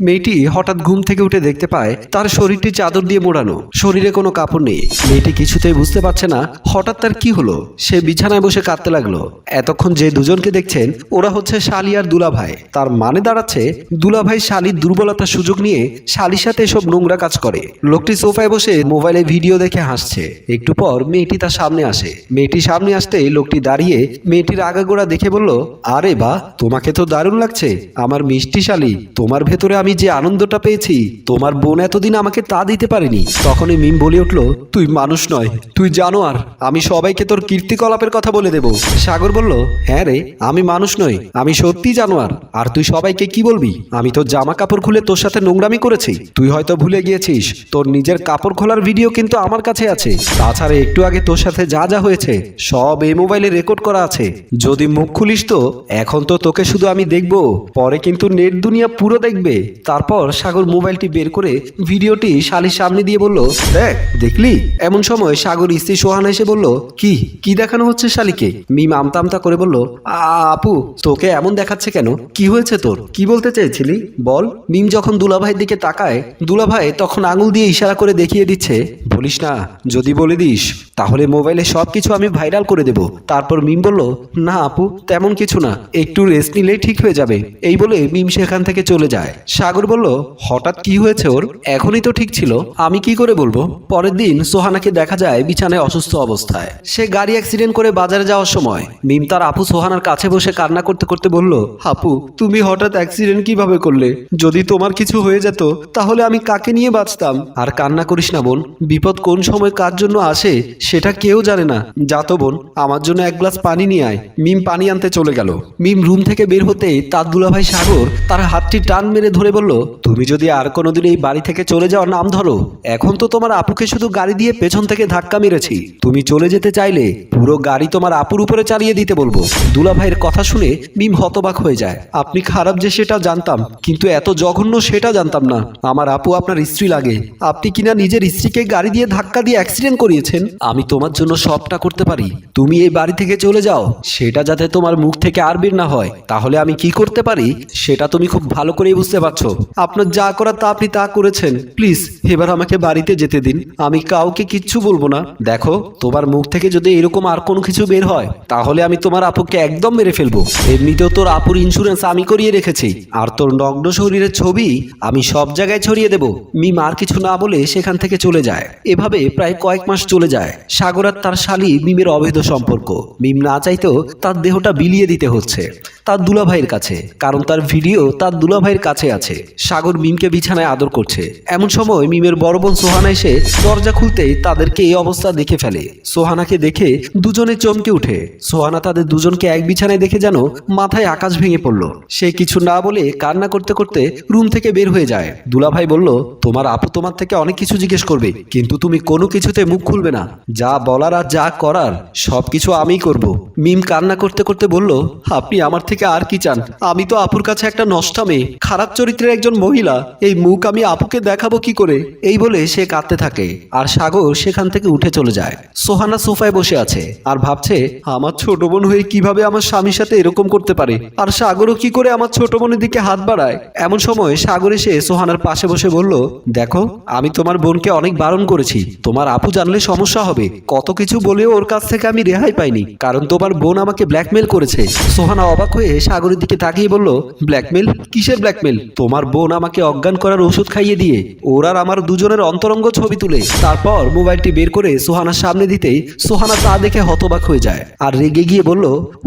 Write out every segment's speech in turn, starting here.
মেয়েটি হঠাৎ ঘুম থেকে উঠে দেখতে পায় তার শরীরটি চাদর দিয়ে মোড়ানো। শরীরে কোনো কাপড় নেই। মেয়েটি কিছুতেই বুঝতে পারছে না হঠাৎ তার কি হলো। সে বিছানায় বসে কাঁদতে লাগল। এতক্ষণ যে দুজনকে দেখছেন, ওরা হচ্ছে শালি আর দুলাভাই। তার মানে দাঁড়াচ্ছে দুলাভাই শালির দুর্বলতার সুযোগ নিয়ে শালির সাথে এসব নোংরা কাজ করে। লোকটি সোফায় বসে মোবাইলে ভিডিও দেখে হাসছে। একটু পর মেয়েটি তার সামনে আসে। মেয়েটি সামনে আসতেই লোকটি দাঁড়িয়ে মেয়েটির আগাগোড়া দেখে বলল, আরে বা তোমাকে তো দারুণ লাগছে। আমার মিষ্টি শালি, তোমার ভেতরে আমি যে আনন্দটা পেয়েছি, তোমার বোন এতদিন আমাকে তা দিতে পারেনি। তখনই মিম বলে উঠল, তুই মানুষ নয়, তুই জানোয়ার, আমি সবাইকে তোর কীর্তিকলাপের কথা বলে দেব। সাগর বলল হ্যাঁ রে, আমি মানুষ নই, আমি সত্যি জানোয়ার, আর তুই সবাইকে কি বলবি? আমি তোর জামা কাপড় খুলে তোর সাথে নোংরামি করেছি, তুই হয়তো ভুলে গিয়েছিস, তোর নিজের কাপড় খোলার ভিডিও কিন্তু আমার কাছে আছে। তাছাড়া একটু আগে তোর সাথে যা যা হয়েছে, সব এই মোবাইলে রেকর্ড করা আছে। যদি মুখ খুলিস তো, এখন তো তোকে শুধু আমি দেখব, পরে কিন্তু নেট দুনিয়া পুরো দেখবে। তারপর সাগর মোবাইলটি বের করে ভিডিওটি শালির সামনে দিয়ে বলল দেখ দেখলি? এমন সময় সাগর স্ত্রী সোহানা এসে বলল কি কি দেখানো হচ্ছে শালিকে? মিম আমতা আমতা করে বলল "আ, আপু তোকে এমন দেখাচ্ছে কেন? কি হয়েছে তোর? কি বলতে চেয়েছিলি? বল। মিম যখন দুলাভাইয়ের দিকে তাকায় দুলাভাই তখন আঙুল দিয়ে ইশারা করে দেখিয়ে দিচ্ছে বলিস না যদি বলে দিস তাহলে মোবাইলে সব কিছু আমি ভাইরাল করে দেব। তারপর মিম বলল না আপু তেমন কিছু না একটু রেস্ট নিলেই ঠিক হয়ে যাবে। এই বলে মিম সেখান থেকে চলে যায়। সাগর বলল, হঠাৎ কি হয়েছে ওর? এখনই তো ঠিক ছিল। আমি কি করে বলব? পরের দিন সোহানাকে দেখা যায় বিছানায় অসুস্থ অবস্থায়। সে গাড়ি অ্যাক্সিডেন্ট করে বাজারে যাওয়ার সময়। মিম তার আপু সোহানার কাছে বসে কান্না করতে করতে বলল, আপু, তুমি হঠাৎ অ্যাক্সিডেন্ট কীভাবে করলে? যদি তোমার কিছু হয়ে যেত, তাহলে আমি কাকে নিয়ে বাঁচতাম? আর কান্না করিস না বোন। বিপদ কোন সময় কার জন্য আসে, সেটা কেউ জানে না। যা তো বোন, আমার জন্য এক গ্লাস পানি নিয়ে আয়। মিম পানি আনতে চলে গেল। মিম রুম থেকে বের হতেই তার দুলাভাই সাগর তার হাতটি টান মেরে ধরে বলল, তুমি যদি আর কোনোদিন এই বাড়ি থেকে চলে যাওয়ার নাম ধরো, এখন তো তোমার আপুকে শুধু গাড়ি দিয়ে পেছন থেকে ধাক্কা মেরেছি। তুমি চলে যেতে চাইলে পুরো গাড়ি তোমার আপুর উপরে চালিয়ে দিতে বলব। দুলাভাইয়ের কথা শুনে মিম হতবাক হয়ে যায়। আপনি খারাপ যে সেটা জানতাম, কিন্তু এত জঘন্য সেটা জানতাম না। আমার আপু আপনার স্ত্রী লাগে। আপনি কিনা নিজের স্ত্রীকে গাড়ি দিয়ে ধাক্কা দিয়ে অ্যাক্সিডেন্ট করিয়েছেন? আমি তোমার জন্য সবটা করতে পারি। তুমি এই বাড়ি থেকে চলে যাও। সেটা যাতে তোমার মুখ থেকে আর বের না হয়। তাহলে আমি কি করতে পারি, সেটা তুমি খুব ভালো করেই বুঝতে পারছ। আপনার যা করার তা আপনি তা করেছেন। প্লিজ, এবার আমাকে বাড়িতে যেতে দিন। আমি কাউকে কিচ্ছু বলব না। দেখো, তোমার মুখ থেকে যদি এরকম আর কোনো কিছু বের হয়, তাহলে আমি তোমার আপুকে একদম মেরে ফেলব। এমনিতেও তোর আপুর ইন্স্যুরেন্স আমি করিয়ে রেখেছি। আর তোর নগ্ন শরীরের ছবি আমি সব জায়গায় ছড়িয়ে দেব। মিম আর কিছু না বলে সেখান থেকে চলে যায়। এভাবে প্রায় কয়েক মাস চলে যায়। সাগর আর তার শালি মিমের অবৈধ সম্পর্ক। মিম না চাইতেও তার দেহটা বিলিয়ে দিতে হচ্ছে। তার দুলাভাইয়ের কাছে। কারণ তার ভিডিও তার দুলাভাইয়ের কাছে আছে। সাগর মিমকে বিছানায় আদর করছে। এমন সময় মিমের বড় বোন সোহানা এসে দরজা খুলতেই তাদেরকে এই অবস্থা দেখে ফেলে। সোহানাকে দেখে দুজনে চমকে উঠে সোহানা তাদের দুজনকে এক বিছানায় দেখে যেন মাথায় আকাশ ভেঙে পড়ল। সে কিছু না বলে কান্না করতে করতে রুম থেকে বের হয়ে যায়। দুলাভাই বলল, তোমার আপু তোমার থেকে অনেক কিছু জিজ্ঞেস করবে, কিন্তু তুমি কোনো কিছুতে মুখ খুলবে না। যা বলার আর যা করার সব কিছু আমিই করব। মিম কান্না করতে করতে বলল, আপনি আমার থেকে আর কি চান? আমি তো আপুর কাছে একটা নষ্টা মেয়ে। খারাপ চরিত্রের একজন মহিলা। এই মুখ আমি আপুকে দেখাবো কি করে? এই বলে সে কাঁদতে থাকে। আর সাগর সেখান থেকে উঠে চলে যায়। সোহানা সোফায় বসে আছে আর ভাবছে, আমার ছোট বোন হয়ে কীভাবে আমার স্বামীর সাথে এরকম করতে পারে? আর সাগরও কি করে আমার ছোট বোনের দিকে হাত বাড়ায়? এমন সময় সাগর এসে সোহানার পাশে বসে বলল, দেখো, আমি তোমার বোনকে অনেক বারণ করেছি। তোমার আপু জানলে সমস্যা হবে। কত কিছু বলেও ওর কাছ থেকে আমি রেহাই পাইনি। কারণ তোমার বোন আমাকে ব্ল্যাকমেল করেছে। সোহানা অবাক হয়ে সাগরের দিকে তাকিয়ে বলল ব্ল্যাকমেল কিসের ব্ল্যাকমেল তোমার বোন আমাকে অজ্ঞান করার ওষুধ খাইয়ে দিয়ে, ওর আর আমার দুজনের অন্তরঙ্গ ছবি তুলে। তারপর মোবাইলটি বের করে সোহানার সামনে দিতেই সোহানা তা দেখে হতবাক হয়ে যায় আর রেগে গিয়ে বলল,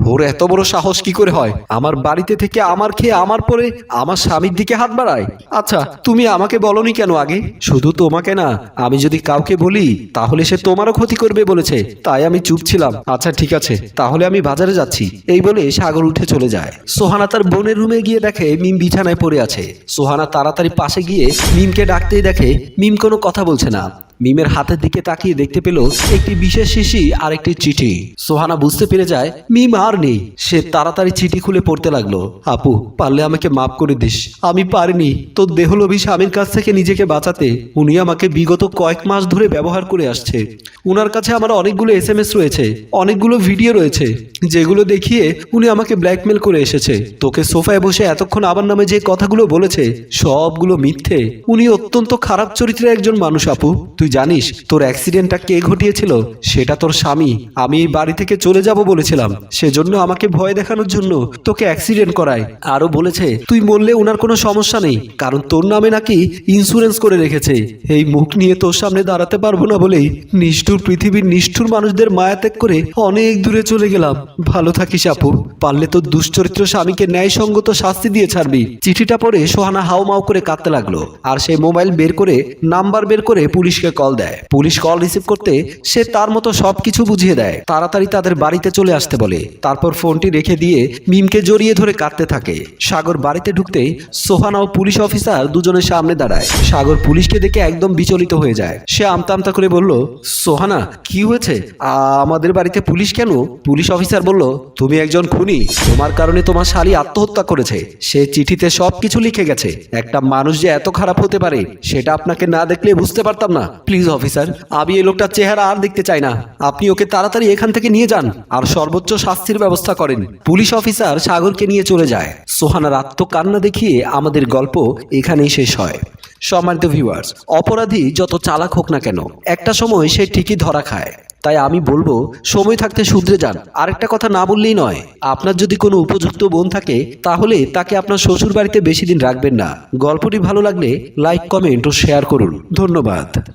ওর এত বড় সাহস কি করে হয়? আমার বাড়িতে থেকে আমার খেয়ে আমার পরে আমার স্বামীর দিকে হাত বাড়ায়। আচ্ছা তুমি আমাকে বলনি কেন আগে? শুধু তোমাকে না, আমি যদি কাউকে বলি, তাহলে সে তোমারও ক্ষতি করবে বলেছে। তাই আমি চুপ ছিলাম। আচ্ছা ঠিক আছে। তাহলে আমি বাজারে যাচ্ছি। এই বলে সাগর উঠে চলে যায়। সোহানা তার বোনের রুমে গিয়ে দেখে মিম বিছানায় পড়ে আছে। সোহানা তাড়াতাড়ি পাশে গিয়ে মিমকে ডাকতেই দেখে, মিম কোনো কথা বলছে না। মিমের হাতের দিকে তাকিয়ে দেখতে পেল একটি বিশেষ শিশি আর একটি চিঠি। সোহানা বুঝতে পেরে যায়, মিম আর নেই। সে তাড়াতাড়ি চিঠি খুলে পড়তে লাগল। আপু, পারলে আমাকে মাফ করে দিস। আমি পারিনি। তোর দেহলোভী স্বামীর কাছ থেকে নিজেকে বাঁচাতে উনি আমাকে বিগত কয়েক মাস ধরে ব্যবহার করে আসছে। উনার কাছে আমার অনেকগুলো এস এম এস রয়েছে, অনেকগুলো ভিডিও রয়েছে, যেগুলো দেখিয়ে উনি আমাকে ব্ল্যাকমেল করে এসেছে। তোকে সোফায় বসে এতক্ষণ আমার নামে যে কথাগুলো বলেছে, সবগুলো মিথ্যে। উনি অত্যন্ত খারাপ চরিত্রের একজন মানুষ, আপু। তুই জানিস তোর অ্যাক্সিডেন্টটা কে ঘটিয়েছিল? সেটা তোর স্বামী। আমি এই বাড়ি থেকে চলে যাব বলেছিলাম। সেজন্য আমাকে ভয় দেখানোর জন্য তোকে অ্যাক্সিডেন্ট করায় আরও বলেছে, তুই মরলে ওনার কোনো সমস্যা নেই, কারণ তোর নামে নাকি ইন্স্যুরেন্স করে রেখেছে। এই মুখ নিয়ে তোর সামনে দাঁড়াতে পারব না বলেই নিষ্ঠুর পৃথিবীর নিষ্ঠুর মানুষদের মায়া ত্যাগ করে অনেক দূরে চলে গেলাম। ভালো থাকিস আপু, পারলে তোর দুশ্চরিত্র স্বামীকে ন্যায়সঙ্গত শাস্তি দিয়ে ছাড়বি। চিঠিটা পড়ে সোহানা হাউমাউ করে কাঁদতে লাগল, আর সে মোবাইল বের করে, নাম্বার বের করে পুলিশকে কল দেয়। পুলিশ কল রিসিভ করতে সে তার মতো সবকিছু বুঝিয়ে দেয়। তাড়াতাড়ি তাদের বাড়িতে চলে আসতে বলে। তারপর ফোনটি রেখে দিয়ে মিমকে জড়িয়ে ধরে কাঁদতে থাকে। সাগর বাড়িতে ঢুকতেই সোহানা ও পুলিশ অফিসার দুজনের সামনে দাঁড়ায়। সাগর পুলিশকে দেখে একদম বিচলিত হয়ে যায়। সে আমতা আমতা করে বলল, সোহানা, কি হয়েছে? আমাদের বাড়িতে পুলিশ কেন? পুলিশ অফিসার বলল, তুমি একজন খুনি। তোমার কারণে তোমার শালি আত্মহত্যা করেছে। সে চিঠিতে সব কিছু লিখে গেছে। একটা মানুষ যে এত খারাপ হতে পারে, সেটা আপনাকে না দেখলে বুঝতে পারতাম না। প্লিজ অফিসার আমি এই লোকটার চেহারা আর দেখতে চাই না। আপনি ওকে তাড়াতাড়ি এখান থেকে নিয়ে যান আর সর্বোচ্চ শাস্তির ব্যবস্থা করেন। পুলিশ অফিসার সাগরকে নিয়ে চলে যায়। সোহানার আত্মকান্না দেখিয়ে আমাদের গল্প এখানেই শেষ হয়। সম্মানিত ভিউয়ার্স অপরাধী যত চালাক হোক না কেন, একটা সময় সে ঠিকই ধরা খায়। তাই আমি বলব, সময় থাকতে শুধরে যান। আরেকটা কথা না বললেই নয়, আপনার যদি কোনো উপযুক্ত বোন থাকে, তাহলে তাকে আপনার শ্বশুর বাড়িতে বেশি দিন রাখবেন না। গল্পটি ভালো লাগলে লাইক কমেন্ট ও শেয়ার করুন। ধন্যবাদ।